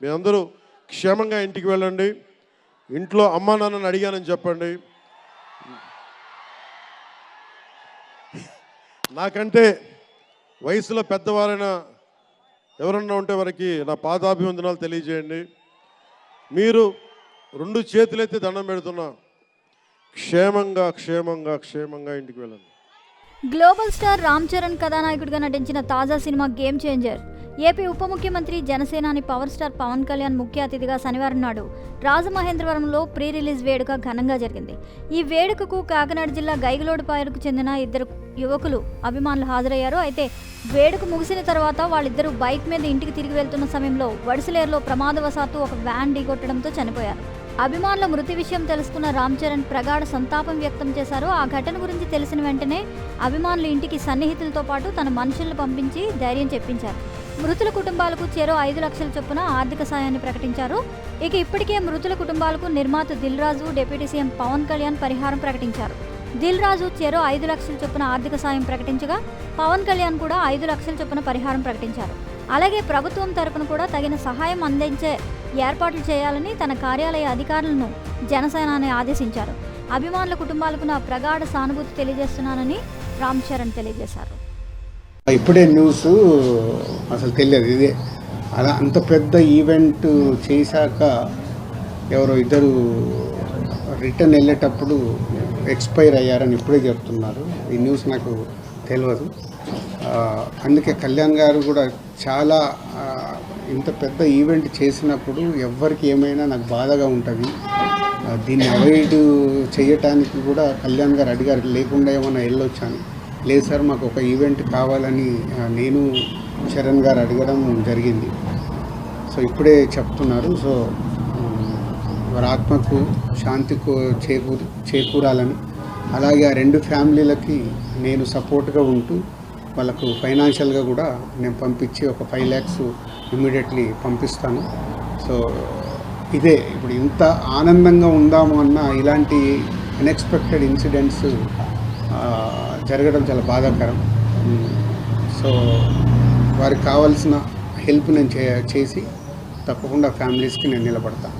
మీ అందరూ క్షేమంగా ఇంటికి వెళ్ళండి. ఇంట్లో అమ్మా నాన్నని అడిగానని చెప్పండి. నాకంటే వయసులో పెద్దవారైన ఎవరన్నా ఉంటే వారికి నా పాదాభివందనాలు తెలియజేయండి. మీరు రెండు చేతులెత్తి దండం పెడుతున్నా క్షేమంగా క్షేమంగా క్షేమంగా ఇంటికి వెళ్ళండి. గ్లోబల్ స్టార్ రామ్ చరణ్ కథానాయకుడిగా నటించిన తాజా సినిమా గేమ్ చేంజర్ ఏపీ ఉప ముఖ్యమంత్రి జనసేనాని పవర్ స్టార్ పవన్ కళ్యాణ్ ముఖ్య అతిథిగా శనివారం నాడు రాజమహేంద్రవరంలో ప్రీ రిలీజ్ వేడుక ఘనంగా జరిగింది. ఈ వేడుకకు కాకినాడ జిల్లా గైగలోడుపాయలకు చెందిన ఇద్దరు యువకులు అభిమానులు హాజరయ్యారు. అయితే వేడుక ముగిసిన తర్వాత వాళ్ళిద్దరూ బైక్ మీద ఇంటికి తిరిగి వెళ్తున్న సమయంలో వడిసలేరులో ప్రమాదవశాత్తు ఒక వ్యాన్ ఢీకొట్టడంతో చనిపోయారు. అభిమానుల మృతి విషయం తెలుసుకున్న రామ్ చరణ్ ప్రగాఢ సంతాపం వ్యక్తం చేశారు. ఆ ఘటన గురించి తెలిసిన వెంటనే అభిమానుల ఇంటికి సన్నిహితులతో పాటు తన మనుషులను పంపించి ధైర్యం చెప్పించారు. మృతుల కుటుంబాలకు చెరో ఐదు లక్షల చొప్పున ఆర్థిక సాయాన్ని ప్రకటించారు. ఇక ఇప్పటికే మృతుల కుటుంబాలకు నిర్మాత దిల్ రాజు డిప్యూటీ సీఎం పవన్ కళ్యాణ్ పరిహారం ప్రకటించారు. దిల్ రాజు చెరో ఐదు లక్షల చొప్పున ఆర్థిక సాయం ప్రకటించగా పవన్ కళ్యాణ్ కూడా ఐదు లక్షల చొప్పున పరిహారం ప్రకటించారు. అలాగే ప్రభుత్వం తరపున కూడా తగిన సహాయం అందించే ఏర్పాట్లు చేయాలని తన కార్యాలయ అధికారులను జనసేనాని ఆదేశించారు. అభిమానుల కుటుంబాలకు నా ప్రగాఢ సానుభూతి తెలియజేస్తున్నానని రామ్ చరణ్ తెలియజేశారు. ఇప్పుడే న్యూస్ అసలు తెలియదు. ఇదే. అలా అంత పెద్ద ఈవెంట్ చేశాక ఎవరో ఇద్దరు రిటర్న్ వెళ్ళేటప్పుడు ఎక్స్పైర్ అయ్యారని ఇప్పుడే చెప్తున్నారు. ఈ న్యూస్ నాకు తెలియదు. అందుకే కళ్యాణ్ గారు కూడా చాలా ఇంత పెద్ద ఈవెంట్ చేసినప్పుడు ఎవ్వరికి ఏమైనా నాకు బాధగా ఉంటుంది. దీన్ని అవాయిడ్ చేయటానికి కూడా కళ్యాణ్ గారు అడిగారు. లేకుండా ఏమైనా వెళ్ళొచ్చాను లేదు సార్ మాకు ఒక ఈవెంట్ కావాలని నేను చరణ్ గారు అడగడం జరిగింది. సో ఇప్పుడే చెప్తున్నారు. సో వారి ఆత్మకు శాంతి కూ- చేకూరు చేకూరాలని. అలాగే ఆ రెండు ఫ్యామిలీలకి నేను సపోర్ట్గా ఉంటూ వాళ్ళకు ఫైనాన్షియల్గా కూడా నేను పంపించి ఒక ఫైవ్ ల్యాక్స్ ఇమీడియట్లీ పంపిస్తాను. సో ఇదే ఇప్పుడు ఇంత ఆనందంగా ఉందాము అన్న ఇలాంటి అన్ఎక్స్పెక్టెడ్ ఇన్సిడెంట్స్ జరగడం చాలా బాధాకరం. సో వారికి కావాల్సిన హెల్ప్ నేను చే చేసి తప్పకుండా ఫ్యామిలీస్కి నేను నిలబడతాను